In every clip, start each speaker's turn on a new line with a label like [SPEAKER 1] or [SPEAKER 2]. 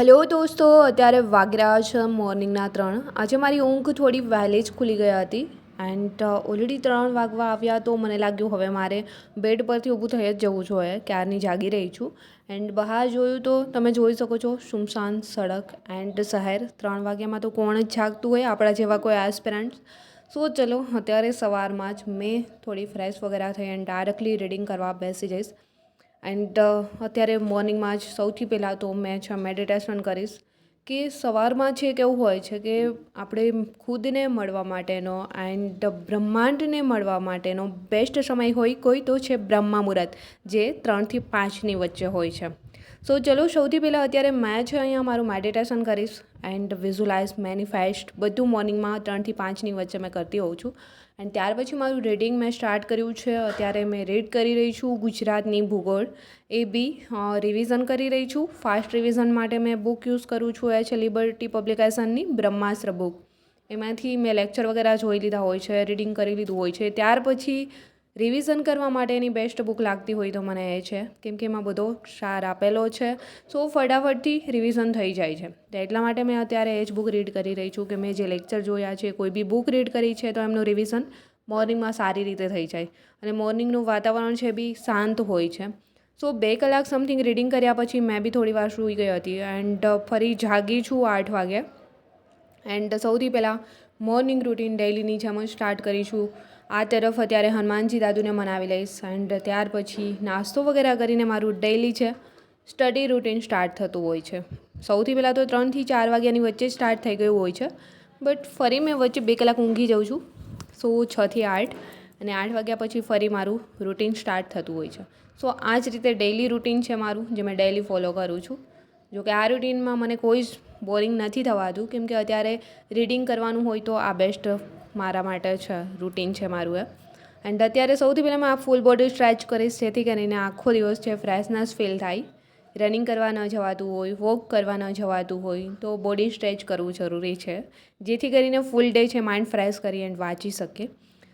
[SPEAKER 1] Hello દોસ્તો, અત્યારે વાગ્યા છે મોર્નિંગના ત્રણ. આજે મારી ઊંઘ થોડી વહેલી જ ખુલી ગઈ હતી એન્ડ ઓલરેડી ત્રણ વાગવા આવ્યા તો મને લાગ્યું હવે મારે બેડ પરથી ઊભું થઈ જ જવું જોઈએ, ક્યારની જાગી રહી છું. એન્ડ બહાર જોયું તો તમે જોઈ શકો છો સુમસાન સડક એન્ડ શહેર. ત્રણ વાગ્યામાં તો કોણ જ જાગતું હોય આપણા જેવા કોઈ એસ્પિરન્ટ્સ સો ચલો, અત્યારે સવારમાં જ મેં થોડી ફ્રેશ વગેરે થઈ એન્ડ ડાયરેક્ટલી રીડિંગ કરવા બેસી જઈશ. એન્ડ અત્યારે મોર્નિંગમાં જ સૌથી પહેલાં તો મેં છે મેડિટેશન કરીશ કે સવારમાં છે કેવું હોય છે કે આપણે ખુદને મળવા માટેનો એન્ડ બ્રહ્માંડને મળવા માટેનો બેસ્ટ સમય હોય કોઈ તો છે બ્રહ્મા મુહૂર્ત, જે ત્રણથી પાંચની વચ્ચે હોય છે. સો ચલો, સૌથી પહેલાં અત્યારે મેં છે અહીંયા મારું મેડિટેશન કરીશ એન્ડ વિઝ્યુલાઇઝ મેનિફેસ્ટ બધું મોર્નિંગમાં ત્રણથી પાંચની વચ્ચે મેં કરતી હોઉં છું. એન્ડ ત્યાર પછી મારું રીડિંગ મેં સ્ટાર્ટ કર્યું છે. અત્યારે મેં રીડ કરી રહી છું ગુજરાતની ભૂગોળ. એ બી રિવિઝન કરી રહી છું. ફાસ્ટ રિવિઝન માટે મેં બુક યુઝ કરું છું એ છે લિબર્ટી પબ્લિકેશનની બ્રહ્માસ્ત્ર બુક એમાંથી મેં લેક્ચર વગેરે જોઈ લીધા હોય છે રીડિંગ કરી લીધું હોય છે. ત્યાર પછી રિવિઝન કરવા માટેની બેસ્ટ બુક લાગતી હોય તો મને એ છે. કેમ કે એમાં બધો સાર આપેલો છે. સો ફટાફટથી રિવિઝન થઈ જાય છે. તો એટલા માટે મેં અત્યારે એ જ બુક રીડ કરી રહી છું કે મેં જે લેક્ચર જોયા છે, કોઈ બી બુક રીડ કરી છે, તો એમનું રિવિઝન મોર્નિંગમાં સારી રીતે થઈ જાય. અને મોર્નિંગનું વાતાવરણ છે બી શાંત હોય છે. સો બે કલાક સમથિંગ રીડિંગ કર્યા પછી મેં બી થોડી વાર સૂઈ ગઈ હતી એન્ડ ફરી જાગી છું આઠ વાગે. એન્ડ સૌથી પહેલાં મોર્નિંગ રૂટીન ડેઇલીની જેમ જ સ્ટાર્ટ કરીશું આ તરફ અત્યારે હનુમાનજી દાદુને મનાવી લઈશ એન્ડ ત્યાર પછી નાસ્તો વગેરે કરીને મારું ડેઇલી છે સ્ટડી રૂટીન સ્ટાર્ટ થતું હોય છે. સૌથી પહેલાં તો ત્રણથી ચાર વાગ્યાની વચ્ચે સ્ટાર્ટ થઈ ગયું હોય છે બટ ફરી મેં વચ્ચે બે કલાક ઊંઘી જાઉં છું. સો છથી આઠ અને આઠ વાગ્યા પછી ફરી મારું રૂટીન સ્ટાર્ટ થતું હોય છે. સો આ જ રીતે ડેઇલી રૂટીન છે મારું, જે મેં ડેઇલી ફોલો કરું છું. જો કે આ રૂટીનમાં મને કોઈ જ બોરિંગ નથી થવાતું, કેમ કે અત્યારે રીડિંગ કરવાનું હોય તો આ બેસ્ટ મારા માટે છે રૂટીન છે મારું એ એન્ડ અત્યારે સૌથી પહેલાં મેં આ ફૂલ બોડી સ્ટ્રેચ કરીશ, જેથી કરીને આખો દિવસ છે ફ્રેશનેસ ફીલ થાય. રનિંગ કરવા ન જવાતું હોય વોક કરવા ન જવાતું હોય, તો બોડી સ્ટ્રેચ કરવું જરૂરી છે. જેથી કરીને ફૂલ ડે છે માઇન્ડ ફ્રેશ કરી એન્ડ વાંચી શકીએ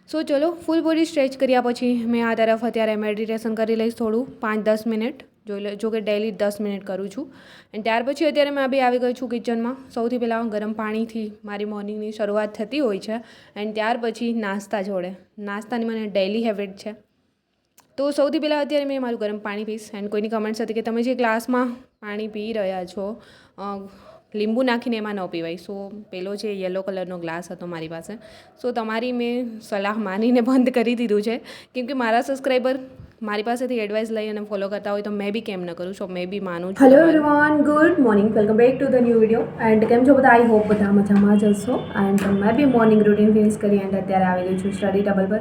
[SPEAKER 1] સો ચલો ફૂલ બોડી સ્ટ્રેચ કર્યા પછી મેં આ તરફ અત્યારે મેડિટેશન કરી લઈશ થોડું, પાંચ દસ મિનિટ જોઈ લે જો કે ડેલી દસ મિનિટ કરું છું. અને ત્યાર પછી અત્યારે મેં બી આવી ગઈ છું કિચનમાં સૌથી પહેલાં ગરમ પાણીથી મારી મોર્નિંગની શરૂઆત થતી હોય છે. એન્ડ ત્યાર પછી નાસ્તા જોડે. નાસ્તાની મને ડેલી હેબિટ છે. તો સૌથી પહેલાં અત્યારે મેં મારું ગરમ પાણી પીશ. એન્ડ કોઈની કમેન્ટ્સ હતી કે તમે જે ગ્લાસમાં પાણી પી રહ્યા છો લીંબુ નાખીને એમાં ન પીવાય. સો પેલો જે યલો કલરનો ગ્લાસ હતો મારી પાસે સો તમારી મેં સલાહ માનીને બંધ કરી દીધું છે. કેમ કે મારા સબસ્ક્રાઈબર મારી પાસેથી એડવાઇસ લઈ અને ફોલો કરતા હોય તો મેં બી કેમ ન કરું? છો મેં બી માનું છું
[SPEAKER 2] hello everyone good morning welcome back to the new video and કેમ છો બધા? આઈ હોપ બધા મજામાં જ હશો. એન્ડ મેં બી મોર્નિંગ રૂટીન ફિનિશ કરી એન્ડ અત્યારે આવી ગઈ છું સ્ટડી ટેબલ પર.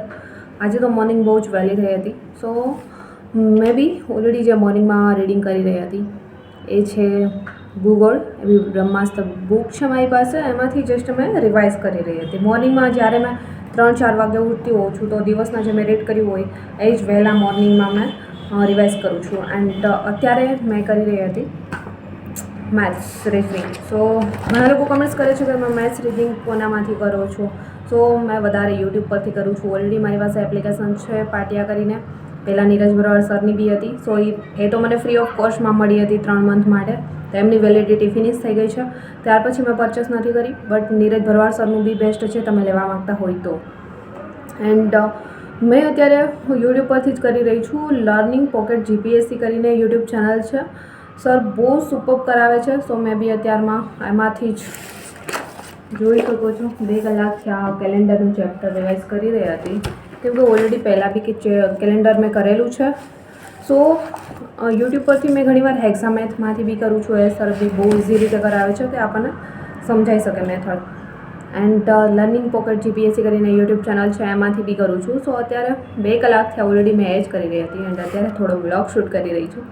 [SPEAKER 2] આજે તો મોર્નિંગ બહુ જ વહેલી થઈ હતી. સો મેં બી ઓલરેડી જે મોર્નિંગમાં રીડિંગ કરી રહી હતી એ છે ભૂગોળ એવી બ્રહ્માસ્ત્ર બુક છે મારી પાસે, એમાંથી જસ્ટ મેં રિવાઇઝ કરી રહી હતી. મોર્નિંગમાં જ્યારે મેં ત્રણ ચાર વાગે ઉઠતી હોઉં છું, તો દિવસના જે મેં રીડ કર્યું હોય, એ જ વહેલા મોર્નિંગમાં મેં રિવાઇઝ કરું છું. એન્ડ અત્યારે મેં કરી રહી હતી મેથ્સ રીડિંગ સો ઘણા લોકો કમેન્ટ્સ કરે છે કે મેં મેથ્સ રીડિંગ કોનામાંથી કરો છો? સો મેં વધારે યુટ્યુબ પરથી કરું છું. ઓલરેડી મારી પાસે એપ્લિકેશન છે પાટિયા કરીને. પહેલાં નીરજ બરાબર સરની બી હતી. સો એ તો મને ફ્રી ઓફ કોસ્ટમાં મળી હતી ત્રણ મંથ માટે. તો એમની વેલિડિટી ફિનિશ થઈ ગઈ છે. ત્યાર પછી મેં પરચેસ નથી કરી બટ નીરજ ભરવાડ સરનું બી બેસ્ટ છે, તમે લેવા માગતા હોય તો. એન્ડ મેં અત્યારે યુટ્યુબ પરથી જ કરી રહી છું, લર્નિંગ પોકેટ જીપીએસસી કરીને યુટ્યુબ ચેનલ છે. સર બહુ સુપર કરાવે છે સો મેં બી અત્યારમાં એમાંથી જ જોઈ શકો છો. બે કલાકથી આ કેલેન્ડરનું ચેપ્ટર રિવાઇઝ કરી રહી હતી. કેમ કે ઓલરેડી પહેલાં બી કે કેલેન્ડર મેં કરેલું છે. સો યુટ્યુબ પરથી મેં ઘણીવાર હેક્સા મેથમાંથી બી કરું છું, એ સર બી બહુ ઇઝી રીતે કરાવે છે કે આપણને સમજાઈ શકે method and learning pocket GPSC કરીને યુટ્યુબ ચેનલ છે, એમાંથી બી કરું છું. સો અત્યારે બે કલાકથી ઓલરેડી મેં એ જ કરી રહી હતી એન્ડ અત્યારે થોડો બ્લોગ શૂટ કરી રહી છું.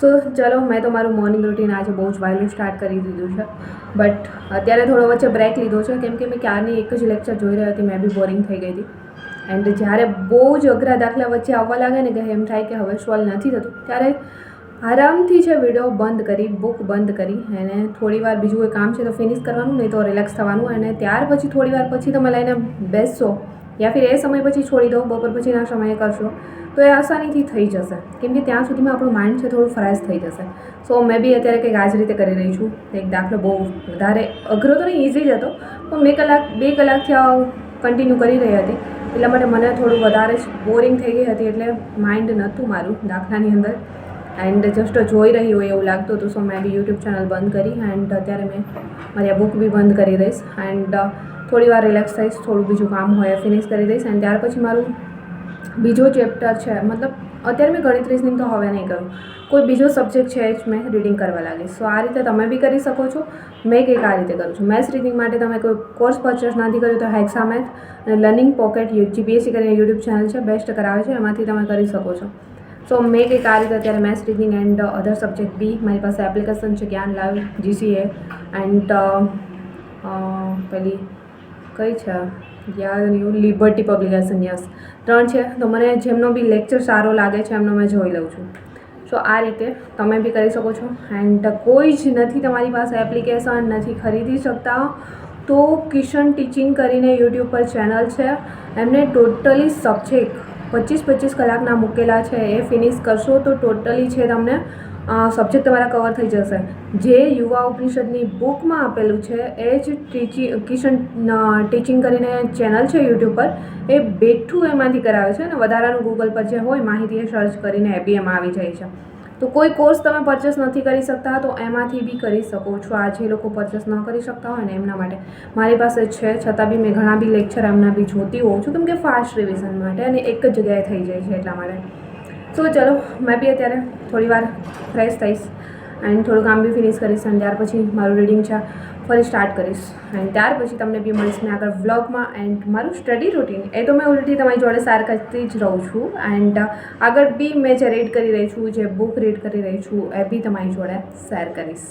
[SPEAKER 2] સો ચલો, મેં તો મારું મોર્નિંગ રૂટીન આજે બહુ જ વહેલું સ્ટાર્ટ કરી દીધું છે. બટ અત્યારે થોડો વચ્ચે બ્રેક લીધો છે, કેમ કે મેં ક્યારની એક જ લેક્ચર જોઈ રહી હતી, મેં બી બોરિંગ થઈ ગઈ હતી. એન્ડ જ્યારે બહુ જ અઘરા દાખલા વચ્ચે આવવા લાગે ને કે એમ થાય કે હવે સોલ્વ નથી થતું, ત્યારે આરામથી છે વીડિયો બંધ કરી બુક બંધ કરી. અને થોડી વાર બીજું કોઈ કામ છે તો ફિનિશ કરવાનું, નહીં તો રિલેક્સ થવાનું. અને ત્યાર પછી, થોડી વાર પછી તમે લઈને બેસશો યા ફિર એ સમય પછી છોડી દો, બપોર પછીના સમયે કરશો, તો એ આસાનીથી થઈ જશે. કેમ કે ત્યાં સુધીમાં આપણું માઇન્ડ છે થોડું ફ્રેશ થઈ જશે. સો મેં બી અત્યારે કંઈક આ જ રીતે કરી રહી છું. એક દાખલો બહુ વધારે અઘરો તો નહીં ઇઝી જ હતો. પણ બે કલાક, બે કલાકથી આ કન્ટિન્યુ કરી રહી હતી. એટલા માટે મને થોડું વધારે જ બોરિંગ થઈ ગઈ હતી એટલે માઇન્ડ નહોતું મારું દાખલાની અંદર. એન્ડ જસ્ટ જોઈ રહી હોય એવું લાગતું હતું સો મેં બી યુટ્યુબ ચેનલ બંધ કરી એન્ડ અત્યારે મેં મારી આ બુક બી બંધ કરી દઈશ. એન્ડ થોડી વાર રિલેક્સ થઈશ, થોડું બીજું કામ હોય ફિનિશ કરી દઈશ. એન્ડ ત્યાર પછી મારું બીજો ચેપ્ટર છે, મતલબ અત્યારે મેં ગણિત રિઝનિંગ તો હવે નહીં કરું કોઈ બીજો સબ્જેક્ટ છે જ મેં રીડિંગ કરવા લાગી. સો આ રીતે તમે બી કરી શકો છો. મેં કંઈક આ રીતે કરું છું. મેથ્સ રીડિંગ માટે તમે કોઈ કોર્સ પરચેસ નથી કર્યો તો હેક્સા મેથ અને લર્નિંગ પોકેટ જીપીએસસી કરીને યુટ્યુબ ચેનલ છે બેસ્ટ કરાવે છે. એમાંથી તમે કરી શકો છો. સો મેં કંઈક આ રીતે અત્યારે maths reading and other subject બી મારી પાસે એપ્લિકેશન છે, જ્ઞાન લાઈવ જીસીએ એન્ડ પેલી કઈ છે? યાદ યુ લિબર્ટી પબ્લિકેશન યસ ત્રણ છે. તો મને જેમનો બી લેક્ચર સારો લાગે છે, એમનો મેં જોઈ લઉં છું. સો આ રીતે તમે બી કરી શકો છો. એન્ડ કોઈ જ નથી તમારી પાસે એપ્લિકેશન નથી ખરીદી શકતા. તો કિશન ટીચિંગ કરીને યુટ્યુબ પર ચેનલ છે. એમને ટોટલી સબ્જેક્ટ પચીસ પચીસ કલાકના મૂકેલા છે. એ ફિનિશ કરશો તો ટોટલી છે તમને. સબ્જેક્ટ તમારા કવર થઈ જશે. જે યુવા ઉપનિષદની બુકમાં આપેલું છે, એ જ ટીચિંગ કિશન ટીચિંગ કરીને ચેનલ છે યુટ્યુબ પર. એ બેઠું એમાંથી કરાવે છે અને વધારાનું ગૂગલ પર જે હોય માહિતી એ સર્ચ કરીને એ એમાં આવી જાય છે. તો કોઈ કોર્સ તમે પરચેસ નથી કરી શકતા, તો એમાંથી બી કરી શકો છો. આ જે લોકો પરચેસ ન કરી શકતા હોય ને એમના માટે. મારી પાસે છે, છતાં બી મેં ઘણા બી લેક્ચર એમના બી જોતી હોઉં છું, કેમ કે ફાસ્ટ રિવિઝન માટે અને એક જ જગ્યાએ થઈ જાય છે એટલા માટે. સો ચલો, મેં બી અત્યારે થોડી વાર ફ્રેશ થઈશ એન્ડ થોડું કામ બી ફિનિશ કરીશ અને ત્યાર પછી મારું રીડિંગ છે, ફરી સ્ટાર્ટ કરીશ. એન્ડ ત્યાર પછી તમને બી મળીશ મેં આગળ વ્લોગમાં એન્ડ મારું સ્ટડી રૂટીન એ તો મેં ઓલરેડી તમારી જોડે શેર કરતી જ રહું છું. એન્ડ આગળ બી મેં જે રીડ કરી રહી છું, જે બુક રીડ કરી રહી છું, એ બી તમારી જોડે શેર કરીશ.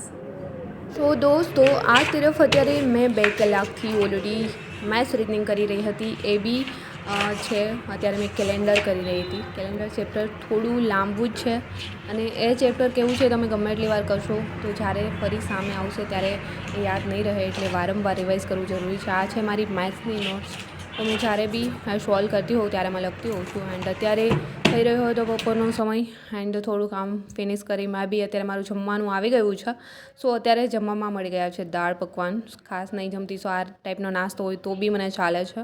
[SPEAKER 1] તો દોસ્તો, આ તરફ અત્યારે મેં બે કલાકથી ઓલરેડી મેથ્સ રીડિંગ કરી રહી હતી, એ બી છે. અત્યારે મેં કેલેન્ડર કરી રહી હતી. કેલેન્ડર ચેપ્ટર થોડું લાંબુ જ છે. અને એ ચેપ્ટર કેવું છે તમે ગમે એટલી વાર કરશો તો જ્યારે ફરી સામે આવશે ત્યારે એ યાદ નહીં રહે એટલે વારંવાર રિવાઇઝ કરવું જરૂરી છે. આ છે મારી મેથ્સની નોટ્સ તો હું જ્યારે બી સોલ્વ કરતી હોઉં ત્યારે મેં લખતી હોઉં છું. એન્ડ અત્યારે થઈ રહ્યો હોય તો બપોરનો સમય. એન્ડ થોડું કામ ફિનિશ કરી મેં બી અત્યારે મારું જમવાનું આવી ગયું છે. સો અત્યારે જમવામાં મળી ગયા છે દાળ પકવાન. ખાસ નહીં જમતી સો આ ટાઈપનો નાસ્તો હોય તો બી મને ચાલે છે.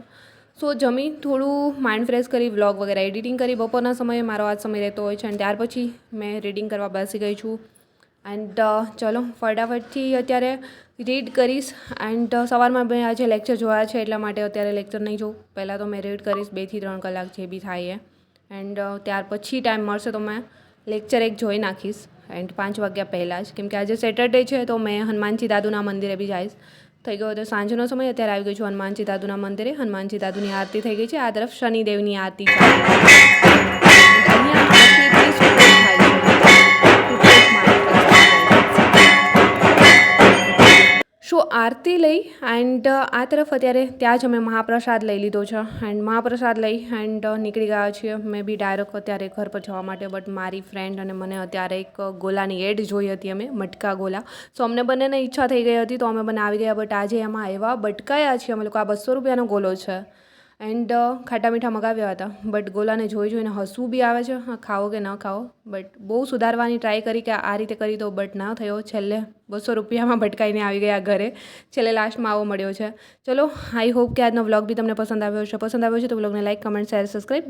[SPEAKER 1] સો જમી થોડું માઇન્ડ ફ્રેશ કરી વ્લોગ વગેરે એડિટિંગ કરી. બપોરના સમયે મારો આ સમય રહેતો હોય છે અને ત્યાર પછી મેં રીડિંગ કરવા બેસી ગઈ છું. એન્ડ ચલો, ફટાફટથી અત્યારે રીડ કરીશ. એન્ડ સવારમાં મેં આજે લેક્ચર જોયા છે એટલા માટે અત્યારે લેક્ચર નહીં જોઉં. પહેલાં તો મેં રીડ કરીશ બેથી ત્રણ કલાક જે બી થાય એ. એન્ડ ત્યાર પછી ટાઈમ મળશે તો મેં લેક્ચર એક જોઈ નાખીશ. એન્ડ પાંચ વાગ્યા પહેલાં જ. કેમકે આજે સેટરડે છે તો મેં હનુમાનજી દાદુના મંદિરે બી જઈશ. થઈ ગયો હતો. સાંજનો સમય અત્યારે આવી ગયો છું હનુમાનજી દાદુના મંદિરે. હનુમાનજી દાદુની આરતી થઈ ગઈ છે. આ તરફ શનિદેવની આરતી છે. આરતી લઈ એન્ડ આ તરફ અત્યારે ત્યાં જ અમે મહાપ્રસાદ લઈ લીધો છે. એન્ડ મહાપ્રસાદ લઈ એન્ડ નીકળી ગયા છીએ. મેં બી ડાયરેક્ટ અત્યારે ઘર પર જવા માટે બટ મારી ફ્રેન્ડ અને મને અત્યારે એક ગોલાની એડ જોઈ હતી અમે, મટકા ગોલા. સો અમને બંનેને ઈચ્છા થઈ ગઈ હતી, તો અમે બંને આવી ગયા બટ આજે એમાં એવા બટકાયા છીએ, અમે લોકો, આ બસો રૂપિયાનો ગોલો છે. એન્ડ ખાટા મીઠા મગાવ્યા હતા. બટ ગોલાને જોઈ જોઈને હસવું બી આવે છે. ખાઓ કે ન ખાઓ. બટ બહુ સુધારવાની ટ્રાય કરી કે આ રીતે કરી તો બટ ના થયો. છેલ્લે બસો રૂપિયામાં ભટકાઈને આવી ગયા ઘરે. છેલ્લે લાસ્ટમાં આવો મળ્યો છે. ચલો આઈ હોપ કે આજનો વ્લોગ બી તમને પસંદ આવ્યો છે પસંદ આવ્યો છે તો વ્લોગને લાઈક કમેન્ટ શેર સબસ્ક્રાઈબ